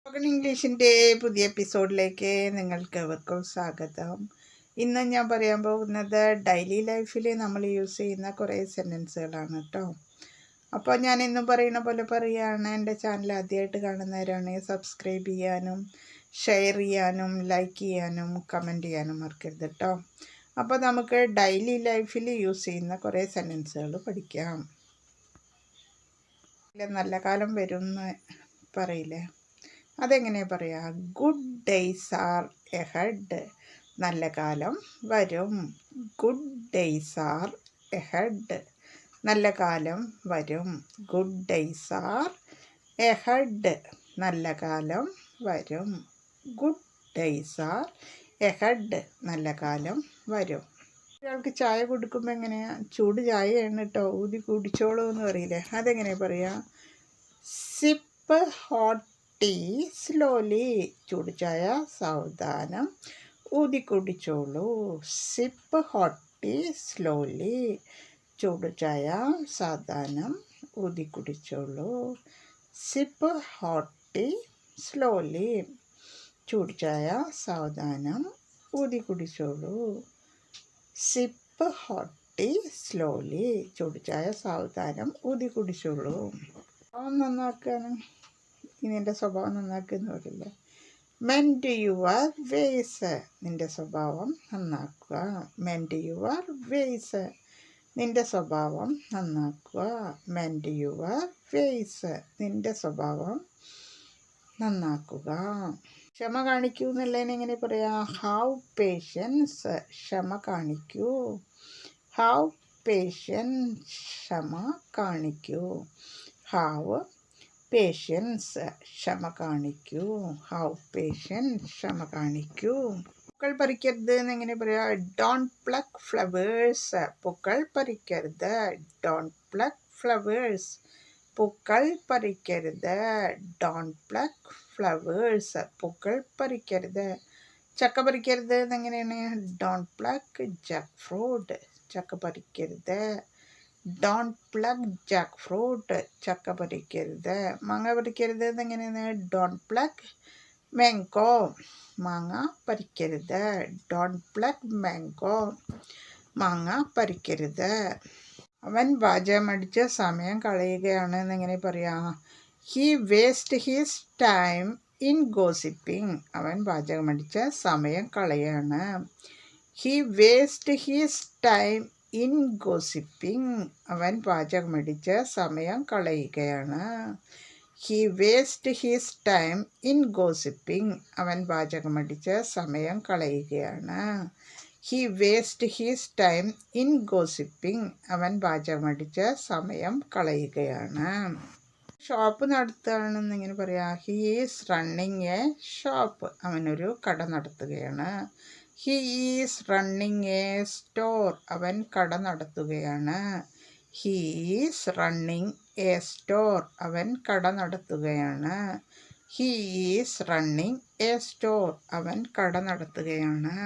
Spoken ഇംഗ്ലീഷിന്റെ പുതിയ എപ്പിസോഡിലേക്ക് നിങ്ങൾക്ക് എവർക്കും സ്വാഗതം. ഇന്ന് ഞാൻ പറയാൻ പോകുന്നത് ഡെയിലി ലൈഫിൽ നമ്മൾ യൂസ് ചെയ്യുന്ന കുറേ സെന്റൻസുകളാണ് കേട്ടോ അപ്പോൾ ഞാൻ ഇന്നും പറയുന്ന പോലെ പറയുകയാണ് എന്റെ ചാനൽ ആദ്യമായിട്ട് കാണുന്നവരാണ് സബ്സ്ക്രൈബ് ചെയ്യാനും ഷെയർ ചെയ്യാനും ലൈക്ക് ചെയ്യാനും കമന്റ് ചെയ്യാനും മറക്കരുത് കേട്ടോ അപ്പോൾ നമുക്ക് ഡെയിലി ലൈഫിൽ യൂസ് ചെയ്യുന്ന കുറേ സെന്റൻസുകൾ പഠിക്കാം. നല്ല കാലം വരും എന്ന് പറയില്ലേ? അതെങ്ങനെ പറയാ? ഗുഡ് ഡേയ്സ് ആർ എഹഡ് നല്ല കാലം വരും. ഗുഡ് ഡേയ്സ് ആർ എഹഡ് നല്ല കാലം വരും. ഗുഡ് ഡേയ്സ് ആർ എഹഡ് നല്ല കാലം വരും. ഗുഡ് ഡേയ്സ് ആർ എഹഡ് നല്ല കാലം വരും. ഒരാൾക്ക് ചായ കൊടുക്കുമ്പോൾ എങ്ങനെയാ ചൂട് ചായയാണ് കേട്ടോ ഊതി കുടിച്ചോളൂ എന്ന് പറയില്ലേ? അതെങ്ങനെ പറയാ? സിപ്പ് ഹോട്ട് ടീ സ്ലോലി ചൂട് ചായ സാവധാനം ഊതി കുടിച്ചോളൂ സിപ്പ് ഹോട്ട് ടീ സ്ലോലി ചൂട് ചായ സാവധാനം ഊതി കുടിച്ചോളൂ സിപ്പ് ഹോട്ട് ടീ സ്ലോലി ചൂട് ചായ സാവധാനം ഊതി കുടിച്ചോളൂ സിപ്പ് ഹോട്ട് ടീ സ്ലോലി ചൂട് ചായ സാവധാനം ഊതി കുടിച്ചോളൂ സ്വഭാവം നന്നാക്കാനും ഇനി എന്റെ സ്വഭാവം നന്നാക്കുന്ന പറയില്ല മെന്റ് യുവർ വേസ് നിന്റെ സ്വഭാവം നന്നാക്കുക. മെന്റ് യുവർ വേസ് നിന്റെ സ്വഭാവം നന്നാക്കുക. മെന്റ് യുവർ വേസ് നിന്റെ സ്വഭാവം നന്നാക്കുക. ക്ഷമ കാണിക്കൂ എന്നുള്ളതിനെ എങ്ങനെ പറയാം? ഹൗ പേഷ്യൻസ് ക്ഷമ കാണിക്കൂ. ഹൗ പേഷ്യൻസ് ക്ഷമ കാണിക്കൂ. ഹാവ് പേഷ്യൻസ് ക്ഷമ കാണിക്കൂ ഹൗ പേഷ്യൻസ് ക്ഷമ കാണിക്കൂ പൂക്കൾ പറിക്കരുത് എന്നെങ്ങനെ പറയാ ഡോൺ പ്ലക്ക് ഫ്ലവേഴ്സ് പൂക്കൾ പറിക്കരുത് ഡോൺ പ്ലക്ക് ഫ്ലവേഴ്സ് പൂക്കൾ പറിക്കരുത് ഡോൺ പ്ലക്ക് ഫ്ലവേഴ്സ് പൂക്കൾ പറിക്കരുത് ചക്ക പറിക്കരുത് എന്നെങ്ങനെയാണ് ഡോൺ പ്ലക്ക് ജക്ക് ഫ്രൂട്ട് ചക്ക പറിക്കരുത് ഡോൺ പ്ലഗ് ജാക്ക് ഫ്രൂട്ട് ചക്ക പറിക്കരുത് മാങ്ങ പറിക്കരുത് എന്നെങ്ങനെയാണ് ഡോൺ പ്ലഗ് മാങ്കോ മാങ്ങ പറിക്കരുത് ഡോൺ പ്ലഗ് മാങ്കോ മാങ്ങ പറിക്കരുത് അവൻ വാചകമടിച്ച് സമയം കളയുകയാണ് എന്നെങ്ങനെ പറയാം. He waste his time in gossiping അവൻ വാചകമടിച്ച് സമയം കളയാണ്. He waste his time in gossiping അവൻ പാചകമടിച്ച് സമയം കളയുകയാണ്. He waste his time in gossiping അവൻ പാചകമടിച്ച് സമയം കളയുകയാണ്. He waste his time in gossiping അവൻ പാചകമടിച്ച് സമയം കളയുകയാണ്. ഷോപ്പ് നടത്തുകയാണെന്ന് ഇങ്ങനെ പറയാം. ഹീസ് റണ്ണിങ് എ ഷോപ്പ് അവനൊരു കട നടത്തുകയാണ്. He is running a store അവൻ കട നടത്തുകയാണ്. He is running a store അവൻ കട നടത്തുകയാണ്. He is running a store അവൻ കട നടത്തുകയാണ്.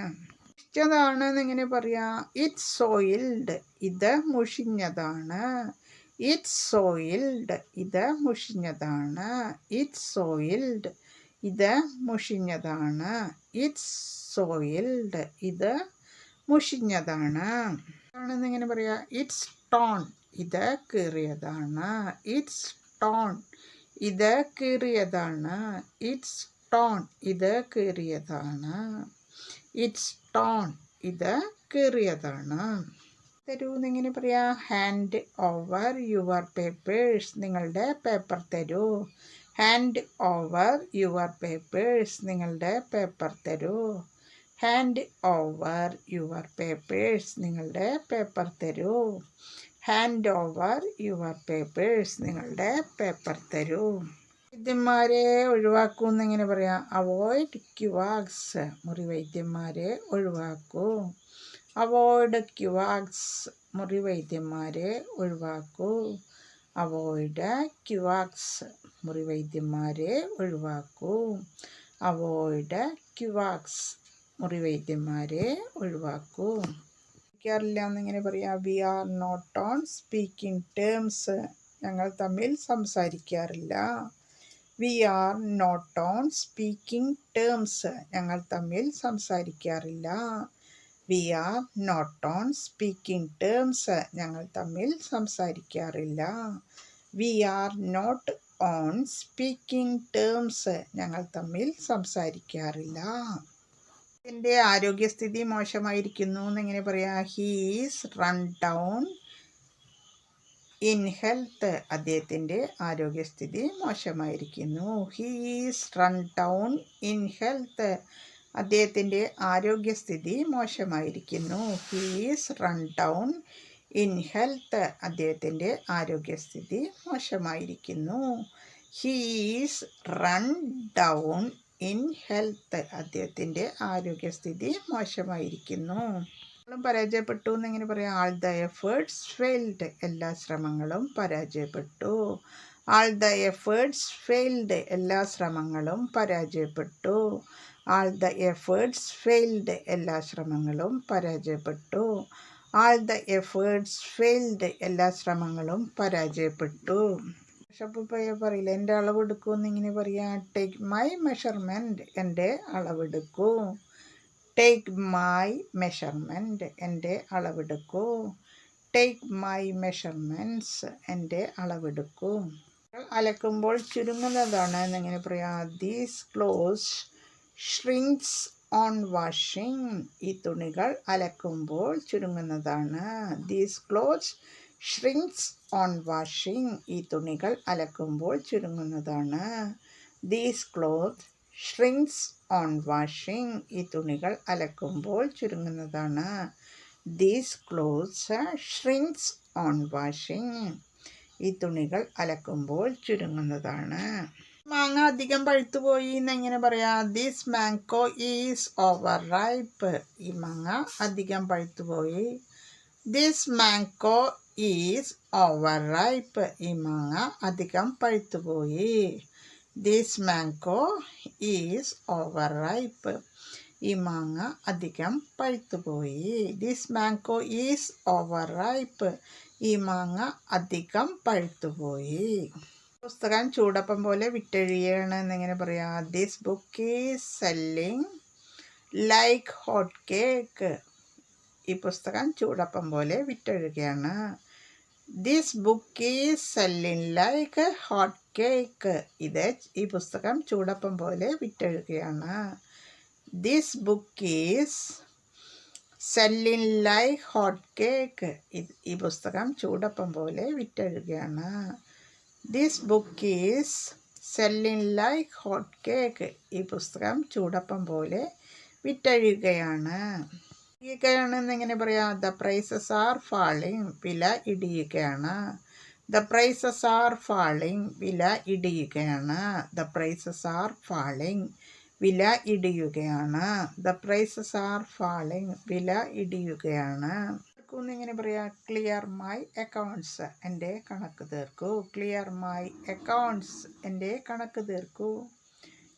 മുഷിച്ചതാണ് എന്നിങ്ങനെ പറയാം. ഇറ്റ്സ് സോയിൽഡ് ഇത് മുഷിഞ്ഞതാണ്. ഇറ്റ്സ് സോയിൽഡ് ഇത് മുഷിഞ്ഞതാണ്. ഇറ്റ്സ് സോയിൽഡ് ഇത് മുഷിഞ്ഞതാണ്. It's soiled. ഇത് മുഷിഞ്ഞതാണ്. ആണെന്ന് ഇങ്ങനെ പറയാ ഇറ്റ്സ് ടോൺ ഇത് കീറിയതാണ്. ഇറ്റ്സ് ടോൺ ഇത് കീറിയതാണ്. ഇറ്റ്സ് ടോൺ ഇത് കീറിയതാണ്. ഇറ്റ്സ് ടോൺ ഇത് കീറിയതാണ്. തരൂ എന്നിങ്ങനെ പറയാ ഹാൻഡ് ഓവർ യുവർ പേപ്പേഴ്സ് നിങ്ങളുടെ പേപ്പർ തരൂ. ഹാൻഡ് ഓവർ യുവർ പേപ്പേഴ്സ് നിങ്ങളുടെ പേപ്പർ തരൂ. ഹാൻഡ് ഓവർ യുവർ പേപ്പേഴ്സ് നിങ്ങളുടെ പേപ്പർ തരൂ. ഹാൻഡ് ഓവർ യുവർ പേപ്പേഴ്സ് നിങ്ങളുടെ പേപ്പർ തരൂ. വൈദ്യന്മാരെ ഒഴിവാക്കൂ എന്നിങ്ങനെ പറയാം. അവോയ്ഡ് ക്യുവാക്സ് മുറി വൈദ്യന്മാരെ ഒഴിവാക്കൂ. അവോയ്ഡ് ക്യുവാക്സ് മുറി വൈദ്യന്മാരെ ഒഴിവാക്കൂ. അവോയ്ഡ് ക്യുവാക്സ് മുറി വൈദ്യന്മാരെ ഒഴിവാക്കൂ. അവോയ്ഡ് ക്യുവാക്സ് മുറി വൈദ്യന്മാരെ ഒഴിവാക്കൂ. ില്ല എന്നിങ്ങനെ പറയാം we are not on speaking terms ഞങ്ങൾ തമ്മിൽ സംസാരിക്കാറില്ല. We are not on speaking terms ഞങ്ങൾ തമ്മിൽ സംസാരിക്കാറില്ല. We are not on speaking terms ഞങ്ങൾ തമ്മിൽ സംസാരിക്കാറില്ല. We are not on speaking terms ഞങ്ങൾ തമ്മിൽ സംസാരിക്കാറില്ല. എന്റെ ആരോഗ്യസ്ഥിതി മോശമായിരിക്കുന്നു എന്നെങ്ങനെ പറയാം? He's run down in health അദ്ദേഹത്തിന്റെ ആരോഗ്യസ്ഥിതി മോശമായിരിക്കുന്നു. He's run down in health അദ്ദേഹത്തിന്റെ ആരോഗ്യസ്ഥിതി മോശമായിരിക്കുന്നു. He's run down in health അദ്ദേഹത്തിന്റെ ആരോഗ്യസ്ഥിതി മോശമായിരിക്കുന്നു. He's run down in health അദ്ദേഹത്തിന്റെ ആരോഗ്യസ്ഥിതി മോശമായിരിക്കുന്നു. പരാജയപ്പെട്ടു എന്നിങ്ങനെ പറയാം. All the efforts failed. എല്ലാ ശ്രമങ്ങളും പരാജയപ്പെട്ടു. All the efforts failed. എല്ലാ ശ്രമങ്ങളും പരാജയപ്പെട്ടു. All the efforts failed. എല്ലാ ശ്രമങ്ങളും പരാജയപ്പെട്ടു. All the efforts failed. എല്ലാ ശ്രമങ്ങളും പരാജയപ്പെട്ടു. ഷപ്പുപ്പയ്യ പറയില്ല എന്റെ അളവെടുക്കൂ എന്നിങ്ങനെ പറയാം ടേക്ക് മൈ മെഷർമെന്റ് എന്റെ അളവെടുക്കൂ. ടേക്ക് മൈ മെഷർമെന്റ് എന്റെ അളവെടുക്കൂ. ടേക്ക് മൈ മെഷർമെന്റ്സ് എന്റെ അളവെടുക്കൂ. അലക്കുമ്പോൾ ചുരുങ്ങുന്നതാണ് എന്നിങ്ങനെ പറയാം these clothes shrinks on washing ഈ തുണികൾ അലക്കുമ്പോൾ ചുരുങ്ങുന്നതാണ്. These clothes shrinks on washing ഈ തുണികൾ അലക്കുമ്പോൾ ചുരുങ്ങുന്നതാണ്. These cloth shrinks on washing ഈ തുണികൾ അലക്കുമ്പോൾ ചുരുങ്ങുന്നതാണ്. These clothes shrinks on washing ഈ തുണികൾ അലക്കുമ്പോൾ ചുരുങ്ങുന്നതാണ്. മാങ്ങ അധികം പഴുത്തുപോയി എന്നെങ്ങനെ പറയാം? This mango is over ripe ഈ മാങ്ങ അധികം പഴുത്തുപോയി this mango is over ripe ഈ മാങ്ങ അധികം പഴുത്തുപോയി. This mango is over ripe ഈ മാങ്ങ അധികം പഴുത്തുപോയി. This mango is over ripe ഈ മാങ്ങ അധികം പഴുത്തുപോയി. പുസ്തകം ചൂടപ്പം പോലെ വിറ്റഴിയാണ് എന്നിങ്ങനെ പറയാം. This book is selling like hot cake ഈ പുസ്തകം ചൂടപ്പം പോലെ വിറ്റഴുകയാണ്. This book is selling like hot cake ഇത് ഈ പുസ്തകം ചൂടപ്പം പോലെ വിറ്റഴുകയാണ് this book is selling like hot cake ഈ പുസ്തകം ചൂടപ്പം പോലെ വിറ്റഴുകയാണ് this book is selling like hot cake ഈ പുസ്തകം ചൂടപ്പം പോലെ വിറ്റഴിയുകയാണ് ഇടിയുകയാണെന്ന് എന്നെങ്ങനെ പറയാം? ദ പ്രൈസസ് ആർ ഫാളിങ് വില ഇടിയുകയാണ്. ദ പ്രൈസസ് ആർ ഫാളിങ് വില ഇടിയുകയാണ്. ദ പ്രൈസസ് ആർ ഫാളിങ് വില ഇടിയുകയാണ്. ദ പ്രൈസസ് ആർ ഫാളിങ് വില ഇടിയുകയാണ്. തീർക്കൂ എങ്ങനെ പറയാം? ക്ലിയർ മൈ അക്കൗണ്ട്സ് എന്റെ കണക്ക് തീർക്കൂ. ക്ലിയർ മൈ അക്കൗണ്ട്സ് എന്റെ കണക്ക് തീർക്കൂ.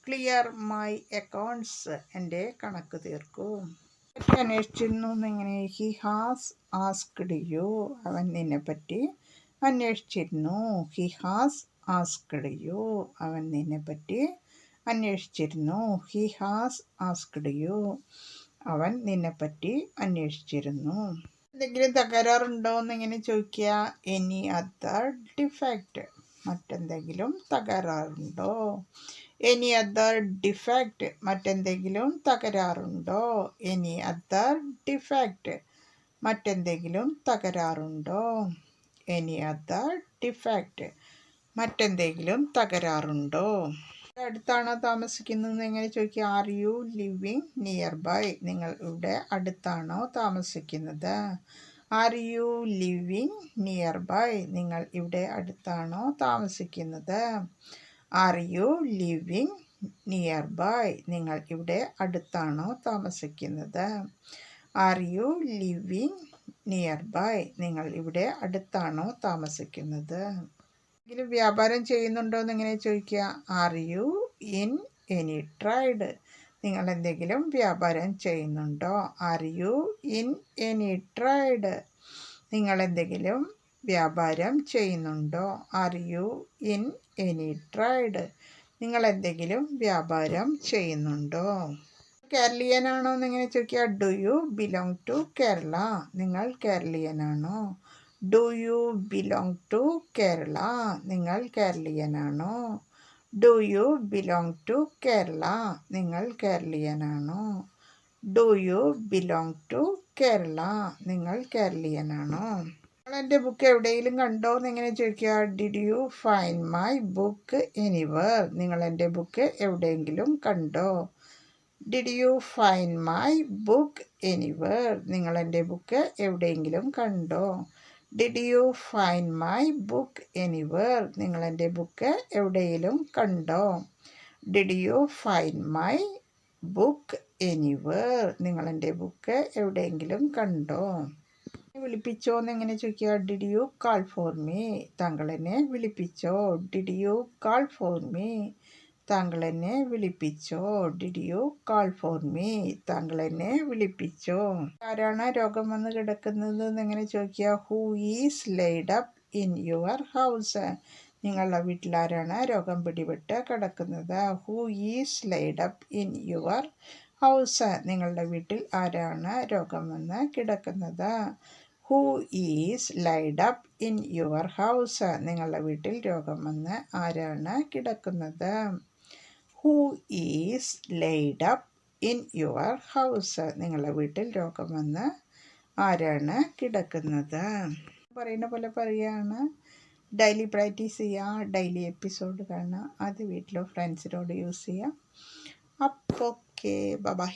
ക്ലിയർ മൈ അക്കൗണ്ട്സ് എന്റെ കണക്ക് തീർക്കൂ. അന്വേഷിച്ചിരുന്നു എന്നിങ്ങനെ ഹി ഹാസ് ആസ്ക്ഡ് യു അവൻ നിന്നെപ്പറ്റി അന്വേഷിച്ചിരുന്നു. ഹി ഹാസ് ആസ്ക്ഡ് യു അവൻ നിന്നെപ്പറ്റി അന്വേഷിച്ചിരുന്നു. ഹി ഹാസ് ആസ്ക്ഡ് യു അവൻ നിന്നെപ്പറ്റി അന്വേഷിച്ചിരുന്നു. എന്തെങ്കിലും തകരാറുണ്ടോ എന്നിങ്ങനെ ചോദിക്കുക. എനി അതർ ഡിഫക്റ്റ് മറ്റെന്തെങ്കിലും തകരാറുണ്ടോ? എനി അതർ ഡിഫക്റ്റ് മറ്റെന്തെങ്കിലും തകരാറുണ്ടോ? എനി അതർ ഡിഫക്റ്റ് മറ്റെന്തെങ്കിലും തകരാറുണ്ടോ? എനി അതർ ഡിഫക്റ്റ് മറ്റെന്തെങ്കിലും തകരാറുണ്ടോ? അടുത്താണോ താമസിക്കുന്നത് എങ്ങനെ ചോദിക്കുക? Are you living near by നിങ്ങൾ ഇവിടെ അടുത്താണോ താമസിക്കുന്നത്? Are you living near by നിങ്ങൾ ഇവിടെ അടുത്താണോ താമസിക്കുന്നത്? Are you living near by നിങ്ങൾ ഇവിടെ അടുത്താണോ താമസിക്കുന്നത്? Are you living near by നിങ്ങൾ ഇവിടെ അടുത്താണോ താമസിക്കുന്നത്? എങ്കിലും വ്യാപാരം ചെയ്യുന്നുണ്ടോ എന്ന് ഇങ്ങനെ ചോദിക്കുക. Are you in any trade നിങ്ങൾ എന്തെങ്കിലും വ്യാപാരം ചെയ്യുന്നുണ്ടോ? Are you in any trade നിങ്ങൾ എന്തെങ്കിലും വ്യാപാരം ചെയ്യുന്നുണ്ടോ? Are you in any trade നിങ്ങൾ എന്തെങ്കിലും വ്യാപാരം ചെയ്യുന്നുണ്ടോ? കേരളീയനാണോ എന്നിങ്ങനെ ചോദിക്കുക do you belong to Kerala നിങ്ങൾ കേരളീയനാണോ? Do you belong to Kerala നിങ്ങൾ കേരളീയനാണോ? Do you belong to Kerala നിങ്ങൾ കേരളീയനാണോ? Do you belong to Kerala നിങ്ങൾ കേരളീയനാണോ? എന്റെ ബുക്ക് എവിടെയെങ്കിലും കണ്ടോ എന്ന് എങ്ങനെ ചോദിക്കുക did you find my book anywhere നിങ്ങൾ എന്റെ ബുക്ക് എവിടെയെങ്കിലും കണ്ടോ. Did you find my book anywhere നിങ്ങൾ എന്റെ ബുക്ക് എവിടെയെങ്കിലും കണ്ടോ. Did you find my book anywhere നിങ്ങൾ എന്റെ ബുക്ക് എവിടെയെങ്കിലും കണ്ടോ. Did you find my book anywhere നിങ്ങൾ എന്റെ ബുക്ക് എവിടെയെങ്കിലും കണ്ടോ. വിളിപ്പിച്ചോ എന്ന് എങ്ങനെ ചോദിക്കുക? Did you call for me താങ്കൾ എന്നെ വിളിപ്പിച്ചോ? Did you call for me താങ്കൾ എന്നെ വിളിപ്പിച്ചോ? Did you call for me താങ്കൾ എന്നെ വിളിപ്പിച്ചോ? ആരാണ് രോഗം വന്ന് കിടക്കുന്നത് എന്നെങ്ങനെ ചോദിക്കുക? Who is laid up in your house നിങ്ങളുടെ വീട്ടിലാരാണ് രോഗം പിടിപെട്ട് കിടക്കുന്നത്? Who is laid up in your house നിങ്ങളുടെ വീട്ടിൽ ആരാണ് രോഗം വന്ന് കിടക്കുന്നത്? Who is laid up in your house നിങ്ങളുടെ വീട്ടിൽ രോഗം വന്ന് ആരാണ് കിടക്കുന്നത്? Who is laid up in your house നിങ്ങളുടെ വീട്ടിൽ രോഗം വന്ന് ആരാണ് കിടക്കുന്നത്? പറയുന്ന പോലെ പറയുകയാണ് ഡെയിലി പ്രാക്ടീസ് ചെയ്യുക ഡെയിലി എപ്പിസോഡ് കാണുക. അത് വീട്ടിലോ ഫ്രണ്ട്സിനോട് യൂസ് ചെയ്യുക. അപ്പോൾ ഓക്കെ ബൈ